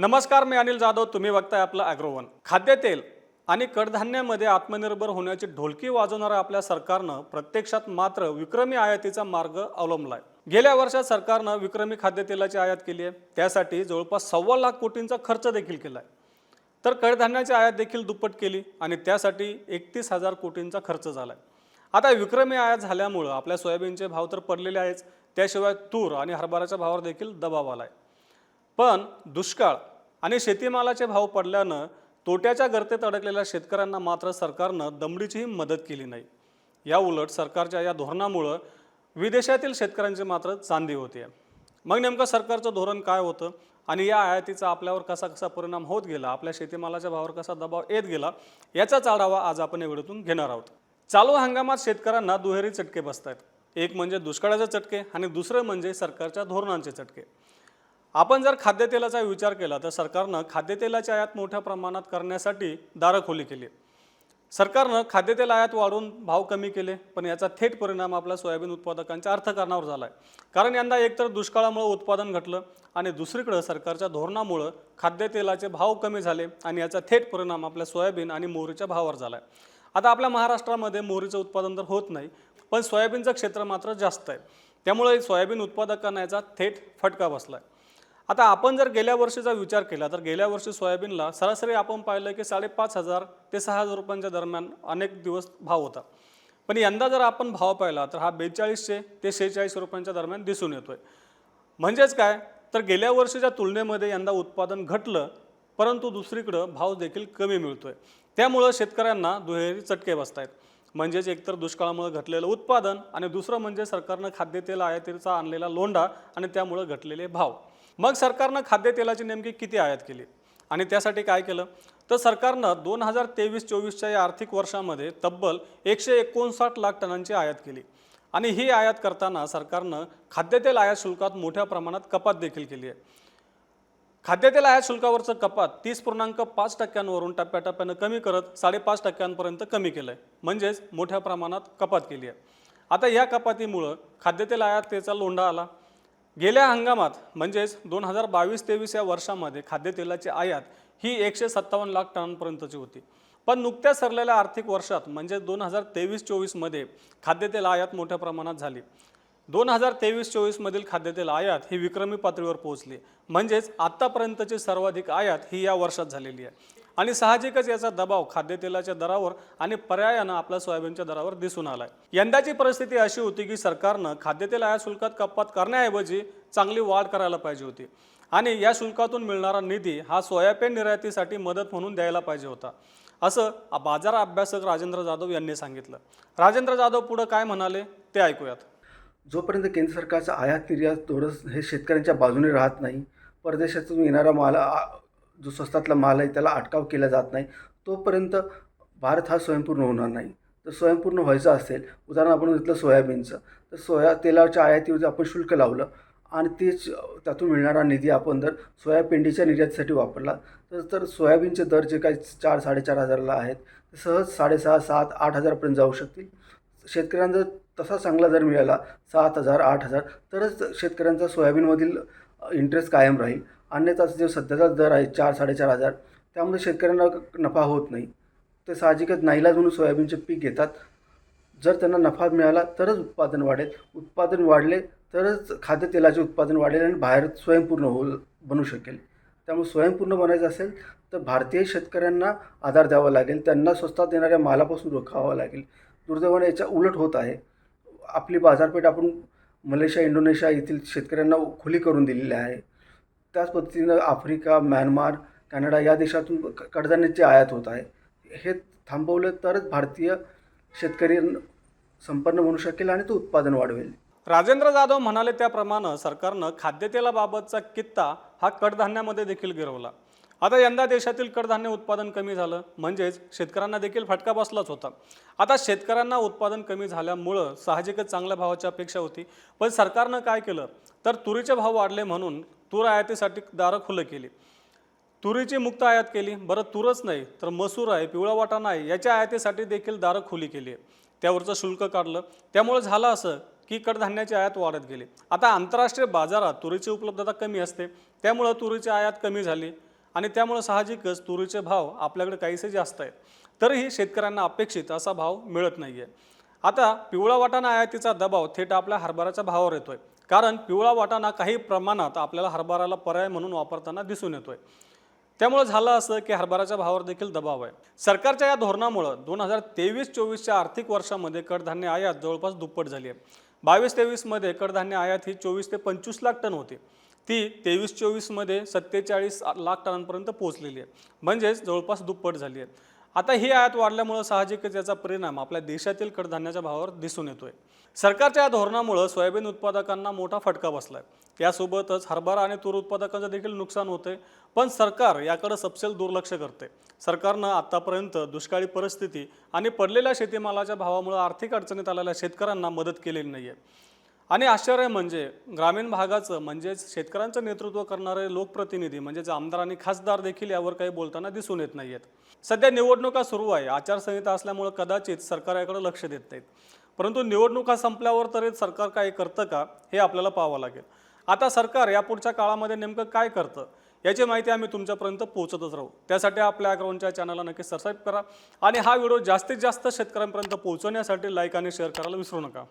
नमस्कार मी अनिल जाधव. तुम्ही बघताय आपलं अॅग्रोवन. खाद्यतेल आणि कडधान्यामध्ये आत्मनिर्भर होण्याची ढोलकी वाजवणाऱ्या आपल्या सरकारनं प्रत्यक्षात मात्र विक्रमी आयातीचा मार्ग अवलंबलाय. गेल्या वर्षात सरकारनं विक्रमी खाद्यतेलाची आयात केली आहे. त्यासाठी जवळपास सव्वा लाख कोटींचा खर्च देखील केला आहे तर कडधान्याची आयात देखील दुप्पट केली आणि त्यासाठी एकतीस हजार कोटींचा खर्च झाला आहे आता विक्रमी आयात झाल्यामुळं आपल्या सोयाबीनचे भाव तर पडलेले आहेच. त्याशिवाय तूर आणि हरभऱ्याच्या भावावर देखील दबाव आला आहे पण दुष्काळ आणि शेतीमालाचे भाव पडल्यानं तोट्याच्या गर्तेत अडकलेल्या शेतकऱ्यांना मात्र सरकारनं दमडीचीही मदत केली नाही. या उलट सरकारच्या या धोरणामुळं विदेशातील शेतकऱ्यांची मात्र चांदी होते मग नेमकं सरकारचं धोरण काय होतं आणि या आयातीचा आपल्यावर कसा कसा परिणाम होत गेला आपल्या शेतीमालाच्या भावावर कसा दबाव येत गेला याचाच आढावा आज आपण या व्हिडिओतून घेणार आहोत. चालू हंगामात शेतकऱ्यांना दुहेरी चटके बसत आहेत एक म्हणजे दुष्काळाचे चटके आणि दुसरं म्हणजे सरकारच्या धोरणांचे चटके. आपण जर खाद्यतेलाचा विचार केला तर सरकारनं खाद्यतेलाची आयात मोठ्या प्रमाणात करण्यासाठी दारं खोली केली सरकारनं खाद्यतेल आयात वाढवून भाव कमी केले पण याचा थेट परिणाम आपल्या सोयाबीन उत्पादकांच्या अर्थकारणावर झाला आहे कारण यंदा एकतर दुष्काळामुळं उत्पादन घटलं आणि दुसरीकडं सरकारच्या धोरणामुळं खाद्यतेलाचे भाव कमी झाले आणि याचा थेट परिणाम आपल्या सोयाबीन आणि मोहरीच्या भावावर झाला आहे आता आपल्या महाराष्ट्रामध्ये मोहरीचं उत्पादन तर होत नाही पण सोयाबीनचं क्षेत्र मात्र जास्त आहे. त्यामुळे सोयाबीन उत्पादकांना याचा थेट फटका बसला आहे आता आपण जर गेल्या वर्षीचा विचार केला तर गेल्या वर्षी सोयाबीनला सरासरी आपण पाहिलं की साडेपाच हजार ते सहा हजार रुपयांच्या दरम्यान अनेक दिवस भाव होता. पण यंदा जर आपण भाव पाहिला तर हा बेचाळीसशे ते शेहेचाळीस रुपयांच्या दरम्यान दिसून येतो आहे म्हणजेच काय? तर गेल्या वर्षीच्या तुलनेमध्ये यंदा उत्पादन घटलं परंतु दुसरीकडं भाव देखील कमी मिळतोय. त्यामुळं शेतकऱ्यांना दुहेरी चटके बसत आहेत म्हणजेच एकतर दुष्काळामुळे घटलेलं उत्पादन आणि दुसरं म्हणजे सरकारनं खाद्यतेल आयातीचा आणलेला लोंढा आणि त्यामुळं घटलेले भाव. मग सरकारनं खाद्यतेलाची नेमकी किती आयात केली? आणि त्यासाठी काय केलं? तर सरकारनं दोन हजार तेवीस चोवीसच्या या आर्थिक वर्षामध्ये तब्बल एकशे एकोणसाठ लाख टनांची आयात केली. आणि ही आयात करताना सरकारनं खाद्यतेल आयात शुल्कात मोठ्या प्रमाणात कपात देखील केली आहे. खाद्यतेल आयात शुल्कावरचं कपात तीस पूर्णांक पाच टक्क्यांवरून टप्प्याटप्प्यानं कमी करत साडेपाच टक्क्यांपर्यंत कमी केलं आहे म्हणजेच मोठ्या प्रमाणात कपात केली आहे. आता या कपातीमुळं खाद्यतेल आयातीचा लोंढा आला. गेल्या हंगामात म्हणजेच दोन हजार बावीस तेवीस या वर्षामध्ये खाद्यतेलाची आयात ही एकशे सत्तावन्न लाख टनांपर्यंतची होती. पण नुकत्याच सरलेल्या आर्थिक वर्षात म्हणजे दोन हजार तेवीस चोवीसमध्ये खाद्यतेल आयात मोठ्या प्रमाणात झाली. दोन हजार तेवीस चोवीसमधील खाद्यतेल आयात ही विक्रमी पातळीवर पोहोचली. म्हणजेच आत्तापर्यंतची सर्वाधिक आयात ही या वर्षात झालेली आहे. आणि साहजिकच याचा दबाव खाद्यतेलाच्या दरावर आणि पर्यायानं आपल्या सोयाबीनच्या दरावर दिसून आलाय. यंदाची परिस्थिती अशी होती की सरकारनं खाद्यतेल आयात शुल्कात कपात करण्याऐवजी चांगली वाढ करायला पाहिजे होती. आणि या शुल्कातून मिळणारा निधी हा सोयाबीन निर्यातीसाठी मदत म्हणून द्यायला पाहिजे होता. असं बाजार अभ्यासक राजेंद्र जाधव यांनी सांगितलं. राजेंद्र जाधव पुढं काय म्हणाले ते ऐकूयात. जोपर्यंत केंद्र सरकारचं आयात निर्यात थोडंसं हे शेतकऱ्यांच्या बाजूने राहत नाही परदेशातून येणारा माल जो स्वस्तातला माल आहे त्याला अटकाव केला जात नाही तोपर्यंत भारत हा स्वयंपूर्ण होणार नाही. तर स्वयंपूर्ण व्हायचं असेल उदाहरण आपण घेतलं सोयाबीनचं तर सोया तेलाच्या आयातीवर आपण शुल्क लावलं आणि तेच त्यातून मिळणारा निधी आपण जर सोयापिंडीच्या निर्यातीसाठी वापरला तर तर सोयाबीनचे दर जे काही चार साडेचार हजारला आहेत ते सहज साडेसहा सात आठ हजारपर्यंत जाऊ शकतील. शेतकऱ्यांना जर तसा चांगला जर मिळाला सात हजार आठ हजार तरच शेतकऱ्यांचा सोयाबीनमधील इंटरेस्ट कायम राहील. अन्यथा जो सध्याचा दर आहे चार साडेचार हजार. त्यामुळे शेतकऱ्यांना नफा होत नाही. ते साहजिकच नाईलाज म्हणून सोयाबीनचे पीक घेतात. जर त्यांना नफा मिळाला तरच उत्पादन वाढेल. उत्पादन वाढले तरच खाद्यतेलाचे उत्पादन वाढेल आणि बाहेर स्वयंपूर्ण हो बनू शकेल. त्यामुळे स्वयंपूर्ण बनायचं असेल तर भारतीय शेतकऱ्यांना आधार द्यावा लागेल. त्यांना स्वस्तात येणाऱ्या मालापासून रोखावं लागेल. दुर्दैवाने याच्या उलट होत आहे. आपली बाजारपेठ आपण मलेशिया इंडोनेशिया येथील शेतकऱ्यांना खुली करून दिलेली आहे. त्याच पद्धतीनं आफ्रिका म्यानमार कॅनडा या देशातून क- कडधान्याची आयात होत आहे. हे थांबवलं तरच भारतीय शेतकरी संपन्न म्हणू शकेल आणि तो उत्पादन वाढवेल. राजेंद्र जाधव म्हणाले त्याप्रमाणे सरकारनं खाद्यतेलाबाबतचा कित्ता हा कडधान्यामध्ये देखील गिरवला. आता यंदा देशातील कडधान्य उत्पादन कमी झालं म्हणजेच शेतकऱ्यांना देखील फटका बसलाच होता. आता शेतकऱ्यांना उत्पादन कमी झाल्यामुळं साहजिकच चांगल्या भावाची अपेक्षा होती. पण सरकारनं काय केलं? तर तुरीचे भाव वाढले म्हणून तूर आयातीसाठी दारं खुलं केली. तुरीची मुक्त आयात केली. बरं तूरच नाही तर मसूर आहे पिवळा वाटाणा आहे याच्या आयातीसाठी देखील दारं खुली केली आहे. त्यावरचं शुल्क काढलं. त्यामुळे झालं असं की कडधान्याची आयात वाढत गेली. आता आंतरराष्ट्रीय बाजारात तुरीची उपलब्धता कमी असते. त्यामुळं तुरीची आयात कमी झाली आणि त्यामुळं साहजिकच तुरीचे भाव आपल्याकडे काहीसे जास्त आहेत. तरीही शेतकऱ्यांना अपेक्षित असा भाव मिळत नाही आहे आता पिवळा वाटाणा आयातीचा दबाव थेट आपल्या हरभऱ्याच्या भावावर येतोय. कारण पिवळा वाटाणा काही प्रमाणात आपल्याला हरभऱ्याला पर्याय म्हणून वापरताना दिसून येतोय. त्यामुळे झालं असं की हरभऱ्याच्या भावावर देखील दबाव आहे. सरकारच्या या धोरणामुळं दोन हजार तेवीस चोवीसच्या आर्थिक वर्षामध्ये कडधान्य आयात जवळपास दुप्पट झाली आहे. बावीस तेवीसमध्ये कडधान्य आयात ही चोवीस ते पंचवीस लाख टन होती. ती तेवीस चोवीसमध्ये सत्तेचाळीस लाख टनांपर्यंत पोहोचलेली आहे. म्हणजेच जवळपास दुप्पट झाली आहे. आता ही आयात वाढल्यामुळं साहजिकच याचा परिणाम आपल्या देशातील कडधान्याच्या भावावर दिसून येतोय. सरकारच्या या धोरणामुळं सोयाबीन उत्पादकांना मोठा फटका बसलाय. यासोबतच हरभरा आणि तूर उत्पादकांचं देखील नुकसान होते पण सरकार याकडे सपशेल दुर्लक्ष करते सरकारनं आतापर्यंत दुष्काळी परिस्थिती आणि पडलेल्या शेतीमालाच्या भावामुळे आर्थिक अडचणीत आलेल्या शेतकऱ्यांना मदत केलेली नाही आहे आणि आश्चर्य म्हणजे ग्रामीण भागाचं म्हणजेच शेतकऱ्यांचं नेतृत्व करणारे लोकप्रतिनिधी म्हणजेच आमदार आणि खासदार देखील यावर काही बोलताना दिसून येत नाही आहेत सध्या निवडणुका सुरू आहे. आचारसंहिता असल्यामुळे कदाचित सरकार याकडे लक्ष देत नाहीत. परंतु निवडणुका संपल्यावर तरी सरकार काय करतं का हे आपल्याला पाहावं लागेल. आता सरकार यापुढच्या काळामध्ये नेमकं काय करतं याची माहिती आम्ही तुमच्यापर्यंत पोहोचतच राहू. त्यासाठी आपल्या अग्रवनच्या चॅनलला नक्की सबस्क्राईब करा. आणि हा व्हिडिओ जास्तीत जास्त शेतकऱ्यांपर्यंत पोहोचवण्यासाठी लाईक आणि शेअर करायला विसरू नका.